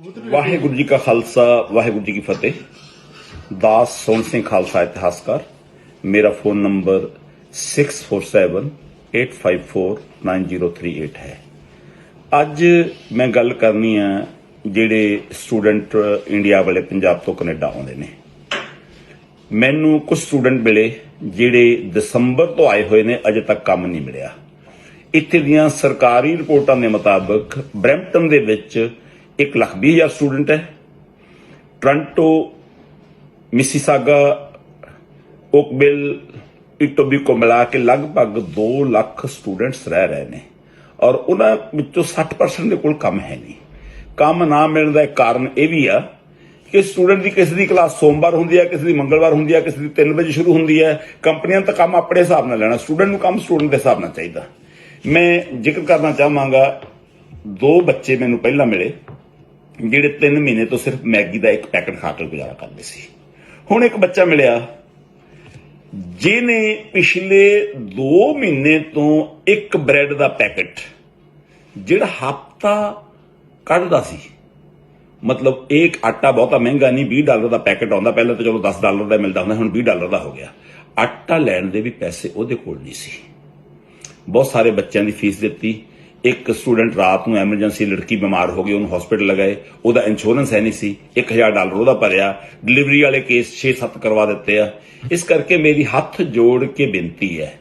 ਵਾਹਿਗੁਰੂ ਜੀ ਕਾ ਖਾਲਸਾ, ਵਾਹਿਗੁਰੂ ਜੀ ਕੀ ਫਤਿਹ। ਦਾਸ ਸੋਹਣ ਸਿੰਘ ਖਾਲਸਾ ਇਤਿਹਾਸਕਾਰ, ਮੇਰਾ ਫੋਨ ਨੰਬਰ 6478549038 ਹੈ। ਅੱਜ ਮੈਂ ਗੱਲ ਕਰਨੀ ਆ ਜਿਹੜੇ ਸਟੂਡੈਂਟ ਇੰਡੀਆ ਵਾਲੇ ਪੰਜਾਬ ਤੋਂ ਕੈਨੇਡਾ ਆਉਂਦੇ ਨੇ। ਮੈਨੂੰ ਕੁਝ ਸਟੂਡੈਂਟ ਮਿਲੇ ਜਿਹੜੇ ਦਸੰਬਰ ਤੋਂ ਆਏ ਹੋਏ ਨੇ, ਅਜੇ ਤੱਕ ਕੰਮ ਨਹੀਂ ਮਿਲਿਆ। ਇੱਥੇ ਦੀਆਂ ਸਰਕਾਰੀ ਰਿਪੋਰਟਾਂ ਦੇ ਮੁਤਾਬਕ ਬ੍ਰੈਂਪਟਨ ਦੇ ਵਿੱਚ 1 ਲੱਖ ਵੀਹ ਹਜ਼ਾਰ ਸਟੂਡੈਂਟ ਹੈ। ਟ੍ਰਾਂਟੋ, ਮਿਸੀਸਾਗਾ ਓਕਵਿਲ ਇਟੋਬੀਕੋ ਮਿਲਾ ਕੇ ਲਗਭਗ 2 ਲੱਖ ਸਟੂਡੈਂਟਸ ਰਹਿ ਰਹੇ ਨੇ ਔਰ ਉਹਨਾਂ ਵਿੱਚੋਂ 60% ਦੇ ਕੋਲ ਕੰਮ ਹੈ ਨਹੀਂ। ਕੰਮ ਨਾ ਮਿਲਣ ਦਾ ਇੱਕ ਕਾਰਨ ਇਹ ਵੀ ਆ ਕਿ ਸਟੂਡੈਂਟ ਦੀ ਕਿਸੇ ਦੀ ਕਲਾਸ ਸੋਮਵਾਰ ਹੁੰਦੀ ਹੈ, ਕਿਸੇ ਦੀ ਮੰਗਲਵਾਰ ਹੁੰਦੀ ਹੈ, ਕਿਸੇ ਦੀ 3 ਵਜੇ ਸ਼ੁਰੂ ਹੁੰਦੀ ਹੈ। ਕੰਪਨੀਆਂ ਤਾਂ ਕੰਮ ਆਪਣੇ ਹਿਸਾਬ ਨਾਲ ਲੈਣਾ, ਸਟੂਡੈਂਟ ਨੂੰ ਕੰਮ ਸਟੂਡੈਂਟ ਦੇ ਹਿਸਾਬ ਨਾਲ ਚਾਹੀਦਾ। ਮੈਂ ਜ਼ਿਕਰ ਕਰਨਾ ਚਾਹਾਂਗਾ, ਦੋ ਬੱਚੇ ਮੈਨੂੰ ਪਹਿਲਾਂ ਮਿਲੇ। ਜਿਹੜੇ 3 ਮਹੀਨੇ ਤੋਂ ਸਿਰਫ ਮੈਗੀ ਦਾ ਇੱਕ ਪੈਕਟ ਖਾ ਕੇ ਗੁਜ਼ਾਰਾ ਕਰਦੇ ਸੀ। ਹੁਣ ਇੱਕ ਬੱਚਾ ਮਿਲਿਆ, ਜਿਹਨੇ ਪਿਛਲੇ 2 ਮਹੀਨੇ ਤੋਂ ਇੱਕ ਬ੍ਰੈਡ ਦਾ ਪੈਕਟ, ਜਿਹੜਾ ਹਫਤਾ ਕੱਢਦਾ ਸੀ। ਮਤਲਬ ਇੱਕ ਆਟਾ ਬਹੁਤਾ ਮਹਿੰਗਾ ਨਹੀਂ 20 ਡਾਲਰ ਦਾ ਪੈਕਟ ਆਉਂਦਾ। ਪਹਿਲਾਂ ਤਾਂ ਚਲੋ 10 ਡਾਲਰ ਦਾ ਮਿਲਦਾ ਹੁੰਦਾ, ਹੁਣ 20 ਡਾਲਰ ਦਾ ਹੋ ਗਿਆ। ਆਟਾ ਲੈਣ ਦੇ ਵੀ ਪੈਸੇ ਉਹਦੇ ਕੋਲ ਨਹੀਂ ਸੀ। ਬਹੁਤ ਸਾਰੇ ਬੱਚਿਆਂ ਦੀ ਫੀਸ ਦਿੱਤੀ ਇੱਕ ਸਟੂਡੈਂਟ ਰਾਤ ਨੂੰ ਐਮਰਜੈਂਸੀ ਲੜਕੀ ਬਿਮਾਰ ਹੋ ਗਈ, ਉਹਨੂੰ ਹਸਪੀਟਲ ਲਗਾਏ, ਉਹਦਾ ਇੰਸ਼ੋਰੈਂਸ ਹੈ ਨਹੀਂ ਸੀ 1000 ਡਾਲਰ ਉਹਦਾ ਭਰਿਆ ਡਿਲੀਵਰੀ ਵਾਲੇ ਕੇਸ 6-7 ਕਰਵਾ ਦਿੱਤੇ ਆ। ਇਸ ਕਰਕੇ ਮੇਰੀ ਹੱਥ ਜੋੜ ਕੇ ਬੇਨਤੀ ਹੈ,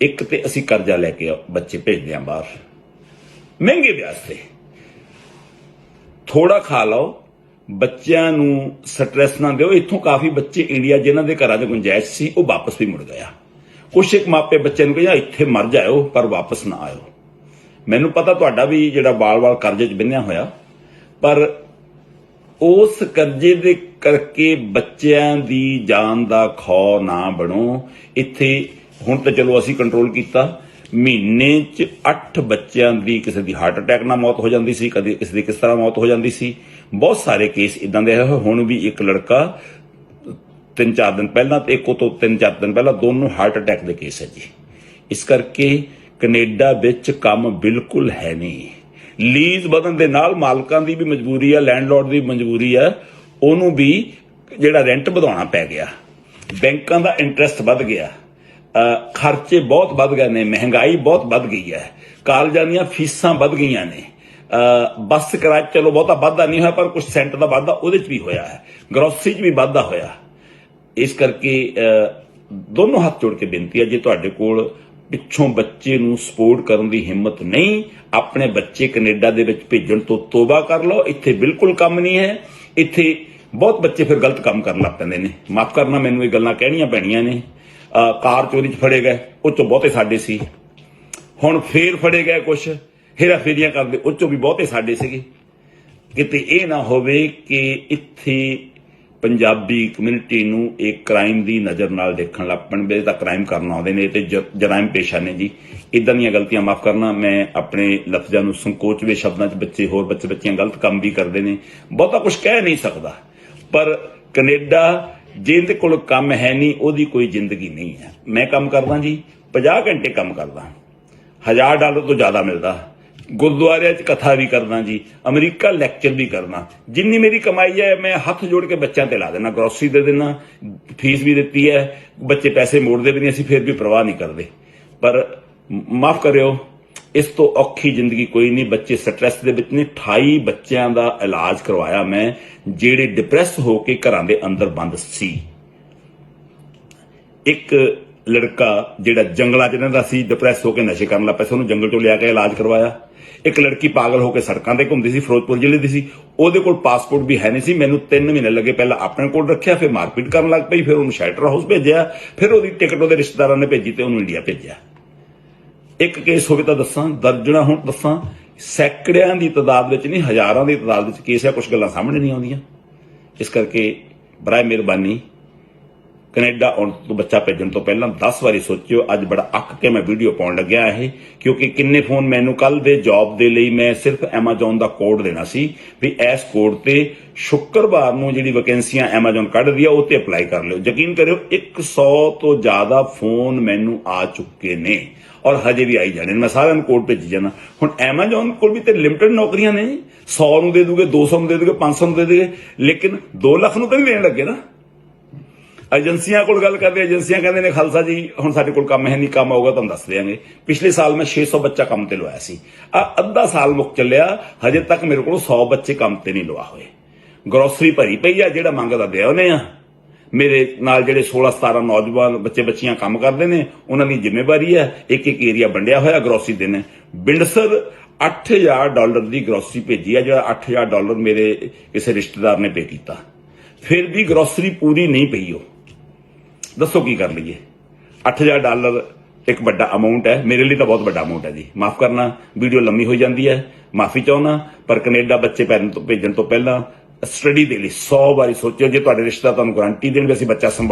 ਇੱਕ ਤੇ ਅਸੀਂ ਕਰਜ਼ਾ ਲੈ ਕੇ ਬੱਚੇ ਭੇਜਦੇ ਆਂ ਬਾਹਰ। ਮਹਿੰਗੇ ਵਿਆਜ ਤੇ। ਥੋੜਾ ਖਾ ਲਓ, ਬੱਚਿਆਂ ਨੂੰ ਸਟ੍ਰੈਸ ਨਾ ਦਿਓ। ਇੱਥੋਂ ਕਾਫੀ ਬੱਚੇ ਇੰਡੀਆ, ਜਿਨ੍ਹਾਂ ਦੇ ਘਰਾਂ 'ਚ ਗੁੰਜਾਇਸ਼ ਸੀ, ਉਹ ਵਾਪਸ ਵੀ ਮੁੜ ਗਿਆ ਕੁਛ ਇੱਕ ਮਾਪੇ ਬੱਚਿਆਂ ਨੂੰ ਕਹਿੰਦਾ ਇੱਥੇ ਮਰ ਜਾਇਓ, ਪਰ ਵਾਪਸ ਨਾ ਆਇਓ। ਮੈਨੂੰ ਪਤਾ ਤੁਹਾਡਾ ਵੀ ਜਿਹੜਾ ਬਾਲ-ਬਾਲ ਕਰਜ਼ੇ 'ਚ ਬੰਨਿਆ ਹੋਇਆ, ਪਰ ਉਸ ਕਰਜ਼ੇ ਦੇ ਕਰਕੇ ਬੱਚਿਆਂ ਦੀ ਜਾਨ ਦਾ ਖੌ ਨਾ ਬਣੋ। ਇੱਥੇ ਹੁਣ ਤਾਂ ਚਲੋ ਅਸੀਂ ਕੰਟਰੋਲ ਕੀਤਾ। ਮਹੀਨੇ 'ਚ 8 ਬੱਚਿਆਂ ਦੀ ਕਿਸੇ ਦੀ ਹਾਰਟ ਅਟੈਕ ਨਾਲ ਮੌਤ ਹੋ ਜਾਂਦੀ ਸੀ, ਕਦੇ ਕਿਸੇ ਦੀ ਕਿਸ ਤਰ੍ਹਾਂ ਮੌਤ ਹੋ ਜਾਂਦੀ ਸੀ। ਬਹੁਤ ਸਾਰੇ ਕੇਸ ਇਦਾਂ ਦੇ ਹੋਏ ਹੁਣ ਵੀ ਇੱਕ ਲੜਕਾ ਤਿੰਨ ਚਾਰ ਦਿਨ ਪਹਿਲਾਂ ਤੇ ਇੱਕੋ ਤੋਂ ਤਿੰਨ ਚਾਰ ਦਿਨ ਪਹਿਲਾਂ ਦੋਨੋਂ ਹਾਰਟ ਅਟੈਕ ਦੇ ਕੇਸ ਹੈ ਜੀ। ਇਸ ਕਰਕੇ ਕੈਨੇਡਾ ਵਿੱਚ ਕੰਮ ਬਿਲਕੁਲ ਹੈ ਨਹੀਂ। ਲੀਜ਼ ਵਧਣ ਦੇ ਨਾਲ ਮਾਲਕਾਂ ਦੀ ਵੀ ਮਜਬੂਰੀ ਆ ਲੈਂਡਲੋਰਡ ਦੀ ਮਜਬੂਰੀ ਆ ਉਹਨੂੰ ਵੀ ਜਿਹੜਾ ਰੈਂਟ ਵਧਾਉਣਾ ਪੈ ਗਿਆ। ਬੈਂਕਾਂ ਦਾ ਇੰਟਰਸਟ ਵੱਧ ਗਿਆ। ਖਰਚੇ ਬਹੁਤ ਵੱਧ ਗਏ ਨੇ ਮਹਿੰਗਾਈ ਬਹੁਤ ਵੱਧ ਗਈ ਹੈ। ਕਾਲਜਾਂ ਦੀਆਂ ਫੀਸਾਂ ਵੱਧ ਗਈਆਂ ਨੇ। ਬੱਸ ਕਿਰਾਇਆ ਚਲੋ ਬਹੁਤਾ ਵਾਧਾ ਨਹੀਂ ਹੋਇਆ ਪਰ ਕੁਝ ਸੈਂਟ ਦਾ ਵਾਧਾ ਉਹਦੇ 'ਚ ਵੀ ਹੋਇਆ ਹੈ। ਗਰੋਸਰੀ 'ਚ ਵੀ ਵਾਧਾ ਹੋਇਆ। ਇਸ ਕਰਕੇ ਅ, ਦੋਨੋਂ ਹੱਥ ਜੋੜ ਕੇ ਬੇਨਤੀ ਹੈ ਜੇ ਤੁਹਾਡੇ ਕੋਲ ਪਿੱਛੋਂ ਬੱਚੇ ਨੂੰ ਸਪੋਰਟ ਕਰਨ ਦੀ ਹਿੰਮਤ ਨਹੀਂ, ਆਪਣੇ ਬੱਚੇ ਕੈਨੇਡਾ ਦੇ ਵਿੱਚ ਭੇਜਣ ਤੋਂ ਤੋਬਾ ਕਰ ਲਓ, ਇੱਥੇ ਬਿਲਕੁਲ ਕੰਮ ਨਹੀਂ ਹੈ। ਇੱਥੇ ਬਹੁਤ ਬੱਚੇ ਫਿਰ ਗਲਤ ਕੰਮ ਕਰਨ ਲੱਗ ਪੈਂਦੇ ਨੇ। ਮਾਫ ਕਰਨਾ, ਮੈਨੂੰ ਇਹ ਗੱਲਾਂ ਕਹਿਣੀਆਂ ਪੈਣੀਆਂ ਨੇ। ਕਾਰ ਚੋਰੀ 'ਚ ਫੜੇ ਗਏ, ਉਹ 'ਚੋਂ ਬਹੁਤੇ ਸਾਡੇ ਸੀ। ਹੁਣ ਫੇਰ ਫੜੇ ਗਏ ਕੁਛ ਹੇਰਾ ਫੇਰੀਆਂ ਕਰਦੇ, ਉਹ 'ਚੋਂ ਵੀ ਬਹੁਤੇ ਸਾਡੇ ਸੀਗੇ। ਕਿਤੇ ਇਹ ਨਾ ਹੋਵੇ ਕਿ ਇੱਥੇ ਪੰਜਾਬੀ ਕਮਿਊਨਿਟੀ ਨੂੰ ਇੱਕ ਕ੍ਰਾਈਮ ਦੀ ਨਜ਼ਰ ਨਾਲ ਦੇਖਣ ਲੱਗ ਪੈਣ, ਵੀ ਤਾਂ ਕ੍ਰਾਈਮ ਕਰਨ ਆਉਂਦੇ ਨੇ ਤੇ ਜ- ਜਰਾਇਮ ਪੇਸ਼ਾ ਨੇ ਜੀ। ਇਦਾਂ ਦੀਆਂ ਗਲਤੀਆਂ ਮਾਫ ਕਰਨਾ, ਮੈਂ ਆਪਣੇ ਲਫ਼ਜ਼ਾਂ ਨੂੰ ਸੰਕੋਚਵੇਂ ਸ਼ਬਦਾਂ 'ਚ ਬੱਚੇ, ਹੋਰ ਬੱਚੇ ਬੱਚੀਆਂ ਗਲਤ ਕੰਮ ਵੀ ਕਰਦੇ ਨੇ। ਬਹੁਤਾ ਕੁਝ ਕਹਿ ਨਹੀਂ ਸਕਦਾ, ਪਰ ਕੈਨੇਡਾ ਜਿਹਦੇ ਕੋਲ ਕੰਮ ਹੈ ਨਹੀਂ, ਉਹਦੀ ਕੋਈ ਜ਼ਿੰਦਗੀ ਨਹੀਂ ਹੈ। ਮੈਂ ਕੰਮ ਕਰਦਾ ਜੀ 50 ਘੰਟੇ ਕੰਮ ਕਰਦਾ। 1000 ਡਾਲਰ ਤੋਂ ਜ਼ਿਆਦਾ ਮਿਲਦਾ। ਗੁਰਦੁਆਰਿਆਂ 'ਚ ਕਥਾ ਵੀ ਕਰਦਾ ਜੀ, ਅਮਰੀਕਾ ਲੈਕਚਰ ਵੀ ਕਰਦਾ। ਜਿੰਨੀ ਮੇਰੀ ਕਮਾਈ ਹੈ, ਮੈਂ ਹੱਥ ਜੋੜ ਕੇ ਬੱਚਿਆਂ ਤੇ ਲਾ ਦੇਣਾ ਗਰੋਸਰੀ ਦੇ ਦੇਣਾ ਫੀਸ ਵੀ ਦਿੱਤੀ ਹੈ, ਬੱਚੇ ਪੈਸੇ ਮੋੜਦੇ ਵੀ ਨਹੀਂ, ਅਸੀਂ ਫਿਰ ਵੀ ਪਰਵਾਹ ਨਹੀਂ ਕਰਦੇ। ਪਰ ਮਾਫ ਕਰਿਓ, ਇਸ ਤੋਂ ਔਖੀ ਜ਼ਿੰਦਗੀ ਕੋਈ ਨਹੀਂ, ਬੱਚੇ ਸਟ੍ਰੈਸ ਦੇ ਵਿੱਚ ਨੇ 28 ਬੱਚਿਆਂ ਦਾ ਇਲਾਜ ਕਰਵਾਇਆ ਮੈਂ, ਜਿਹੜੇ ਡਿਪਰੈਸ ਹੋ ਕੇ ਘਰਾਂ ਦੇ ਅੰਦਰ ਬੰਦ ਸੀ। ਇੱਕ ਲੜਕਾ ਜਿਹੜਾ ਜੰਗਲਾਂ 'ਚ ਰਹਿੰਦਾ ਸੀ ਡਿਪਰੈਸ ਹੋ ਕੇ ਨਸ਼ੇ ਕਰਨ ਲੱਗ ਪਿਆ ਸੀ, ਉਹਨੂੰ ਜੰਗਲ 'ਚੋਂ ਲਿਆ ਕੇ ਇਲਾਜ ਕਰਵਾਇਆ। ਇੱਕ ਲੜਕੀ ਪਾਗਲ ਹੋ ਕੇ ਸੜਕਾਂ ਤੇ ਘੁੰਮਦੀ ਸੀ, ਫਿਰੋਜ਼ਪੁਰ ਜ਼ਿਲ੍ਹੇ ਦੀ ਸੀ। ਉਹਦੇ ਕੋਲ ਪਾਸਪੋਰਟ ਵੀ ਹੈ ਨਹੀਂ ਸੀ। ਮੈਨੂੰ 3 ਮਹੀਨੇ ਲੱਗੇ ਪਹਿਲਾਂ ਆਪਣੇ ਕੋਲ ਰੱਖਿਆ, ਫਿਰ ਮਾਰਪੀਟ ਕਰਨ ਲੱਗ ਪਈ, ਫਿਰ ਉਹਨੂੰ ਸ਼ੈਲਟਰ ਹਾਊਸ ਭੇਜਿਆ, ਫਿਰ ਉਹਦੀ ਟਿਕਟ ਉਹਦੇ ਰਿਸ਼ਤੇਦਾਰਾਂ ਨੇ ਭੇਜੀ ਤੇ ਉਹਨੂੰ ਇੰਡੀਆ ਭੇਜਿਆ। ਇੱਕ ਕੇਸ ਹੋਵੇ ਤਾਂ ਦੱਸਾਂ, ਦਰਜਣਾ ਹੁਣ ਦੱਸਾਂ, ਸੈਂਕੜਿਆਂ ਦੀ ਤਾਦਾਦ ਵਿੱਚ ਨਹੀਂ, ਹਜ਼ਾਰਾਂ ਦੀ ਤਾਦਾਦ ਵਿੱਚ ਕੇਸ ਹੈ ਕੁਝ ਗੱਲਾਂ ਸਾਹਮਣੇ ਨਹੀਂ ਆਉਂਦੀਆਂ। ਇਸ ਕਰਕੇ ਬਰਾਏ ਮਿਹਰਬਾਨੀ ਕੈਨੇਡਾ ਆਉਣ ਤੋਂ ਬੱਚਾ ਭੇਜਣ ਤੋਂ ਪਹਿਲਾਂ 10 ਵਾਰੀ ਸੋਚਿਓ, ਅੱਜ ਬੜਾ ਅੱਕ ਕੇ ਮੈਂ ਵੀਡੀਓ ਪਾਉਣ ਲੱਗਿਆ ਇਹ, ਕਿਉਂਕਿ ਕਿੰਨੇ ਫੋਨ ਮੈਨੂੰ ਕੱਲ ਦੇ ਜੌਬ ਦੇ ਲਈ ਮੈਂ ਸਿਰਫ Amazon ਦਾ ਕੋਡ ਦੇਣਾ ਸੀ ਵੀ ਇਸ ਕੋਡ ਤੇ ਸ਼ੁੱਕਰਵਾਰ ਨੂੰ ਜਿਹੜੀ ਵੈਕੈਂਸੀਆਂ Amazon ਕੱਢਦੀ ਆ, ਉਹ ਤੇ ਅਪਲਾਈ ਕਰ ਲਿਓ। ਯਕੀਨ ਕਰਿਓ 100 ਤੋਂ ਜ਼ਿਆਦਾ ਫੋਨ ਮੈਨੂੰ ਆ ਚੁੱਕੇ ਨੇ ਔਰ ਹਜੇ ਵੀ ਆਈ ਜਾਣੇ ਨੇ। ਮੈਂ ਸਾਰਿਆਂ ਨੂੰ ਕੋਡ ਭੇਜੀ ਜਾਣਾ। ਹੁਣ Amazon ਕੋਲ ਵੀ ਤੇ ਲਿਮਟਿਡ ਨੌਕਰੀਆਂ ਨੇ। 100 ਨੂੰ ਦੇ ਦੂਗੇ 200 ਨੂੰ ਦੇ ਦੂਗੇ 500 ਨੂੰ ਦੇ ਦੂਗੇ, ਲੇਕਿਨ 2 ਲੱਖ ਨੂੰ ਤਾਂ ਨਹੀਂ ਦੇਣ ਲੱਗੇ ਨਾ। ਏਜੰਸੀਆਂ ਕੋਲ ਗੱਲ ਕਰਦੇ, ਏਜੰਸੀਆਂ ਕਹਿੰਦੇ ਨੇ, ਖਾਲਸਾ ਜੀ, ਹੁਣ ਸਾਡੇ ਕੋਲ ਕੰਮ ਹੈ ਨਹੀਂ ਕੰਮ ਆਊਗਾ ਤੁਹਾਨੂੰ ਦੱਸ ਦਿਆਂਗੇ। ਪਿਛਲੇ ਸਾਲ ਮੈਂ 600 ਬੱਚਾ ਕੰਮ ਤੇ ਲਵਾਇਆ ਸੀ। ਆ ਅੱਧਾ ਸਾਲ ਮੁੱਕ ਚੱਲਿਆ, ਹਜੇ ਤੱਕ ਮੇਰੇ ਕੋਲ 100 ਬੱਚੇ ਕੰਮ ਤੇ ਨਹੀਂ ਲਵਾ ਹੋਏ। ਗਰੋਸਰੀ ਭਰੀ ਪਈ ਆ, ਜਿਹੜਾ ਮੰਗਦਾ ਦੇ ਉਹਨੇ ਆ। ਮੇਰੇ ਨਾਲ ਜਿਹੜੇ 16 17 ਨੌਜਵਾਨ ਬੱਚੇ ਬੱਚੀਆਂ ਕੰਮ ਕਰਦੇ ਨੇ, ਉਹਨਾਂ ਦੀ ਜ਼ਿੰਮੇਵਾਰੀ ਹੈ ਇੱਕ ਇੱਕ ਏਰੀਆ ਵੰਡਿਆ ਹੋਇਆ ਗਰੋਸਰੀ ਦੇਣਾ ਬਿੰਡਸਰ 8000 ਡਾਲਰ ਦੀ ਗਰੋਸਰੀ ਭੇਜੀ ਆ, ਜਿਹੜਾ 8000 ਡਾਲਰ ਮੇਰੇ ਕਿਸੇ ਰਿਸ਼ਤੇਦਾਰ ਨੇ ਪੇ ਕੀਤਾ। ਫਿਰ ਵੀ ਗਰੋਸਰੀ ਪੂਰੀ ਨਹੀਂ ਪਈ ਉਹ। ਦੱਸੋ ਕੀ ਕਰ ਲਈਏ? 8000 ਡਾਲਰ ਇੱਕ ਵੱਡਾ ਅਮਾਉਂਟ ਹੈ। ਮੇਰੇ ਲਈ ਤਾਂ ਬਹੁਤ ਵੱਡਾ ਅਮਾਉਂਟ ਹੈ ਜੀ। ਮਾਫ ਕਰਨਾ, ਵੀਡੀਓ ਲੰਮੀ ਹੋ ਜਾਂਦੀ ਹੈ। ਮਾਫੀ ਚਾਹੁੰਦਾ, ਪਰ ਕੈਨੇਡਾ ਬੱਚੇ ਪੈਰਨ ਭੇਜਣ ਤੋਂ ਪਹਿਲਾਂ ਸਟੱਡੀ ਦੇ ਲਈ 100 ਵਾਰੀ ਸੋਚਿਓ। ਜੇ ਤੁਹਾਡੇ ਰਿਸ਼ਤਾ ਤੁਹਾਨੂੰ ਗਾਰੰਟੀ ਦੇਣਗੇ, ਅਸੀਂ ਬੱਚਾ ਸੰਭਾਲ